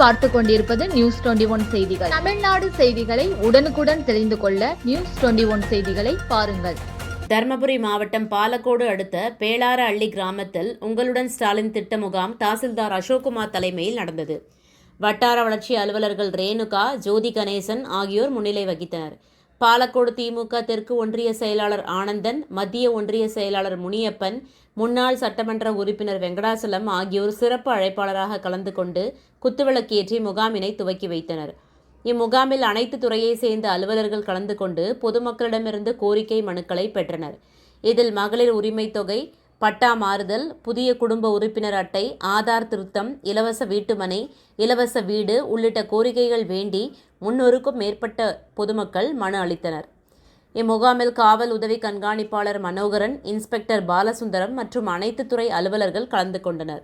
பார்த்து கொண்டிருப்பது news twenty one செய்திகள். தமிழ்நாடு செய்திகளை உடனுக்குடன் தெரிந்து கொள்ள நியூஸ் டுவெண்டி ஒன் செய்திகளை பாருங்கள். தருமபுரி மாவட்டம் பாலக்கோடு அடுத்த பேளார அள்ளி கிராமத்தில் உங்களுடன் ஸ்டாலின் திட்ட முகாம் தாசில்தார் அசோக்குமார் தலைமையில் நடந்தது. வட்டார வளர்ச்சி அலுவலர்கள் ரேணுகா ஜோதி கணேசன் ஆகியோர் முன்னிலை வகித்தனர். பாலக்கோடு திமுக தெற்கு ஒன்றிய செயலாளர் ஆனந்தன் மத்திய ஒன்றிய செயலாளர் முனியப்பன் முன்னாள் சட்டமன்ற உறுப்பினர் வெங்கடாசலம் ஆகியோர் சிறப்பு அழைப்பாளராக கலந்து கொண்டு குத்துவிளக்கேற்றி முகாமினை துவக்கி வைத்தனர். இம்முகாமில் அனைத்து துறையை சேர்ந்த அலுவலர்கள் கலந்து கொண்டு பொதுமக்களிடமிருந்து கோரிக்கை மனுக்களை பெற்றனர். இதில் மகளிர் உரிமைத் தொகை பட்டா மாறுதல் புதிய குடும்ப உறுப்பினர் அட்டை ஆதார் திருத்தம் இலவச வீட்டுமனை இலவச வீடு உள்ளிட்ட கோரிக்கைகள் வேண்டி முன்னூறுக்கும் மேற்பட்ட பொதுமக்கள் மனு அளித்தனர். இம்முகாமில் காவல் உதவி கண்காணிப்பாளர் மனோகரன் இன்ஸ்பெக்டர் பாலசுந்தரம் மற்றும் அனைத்து துறை அலுவலர்கள் கலந்து கொண்டனர்.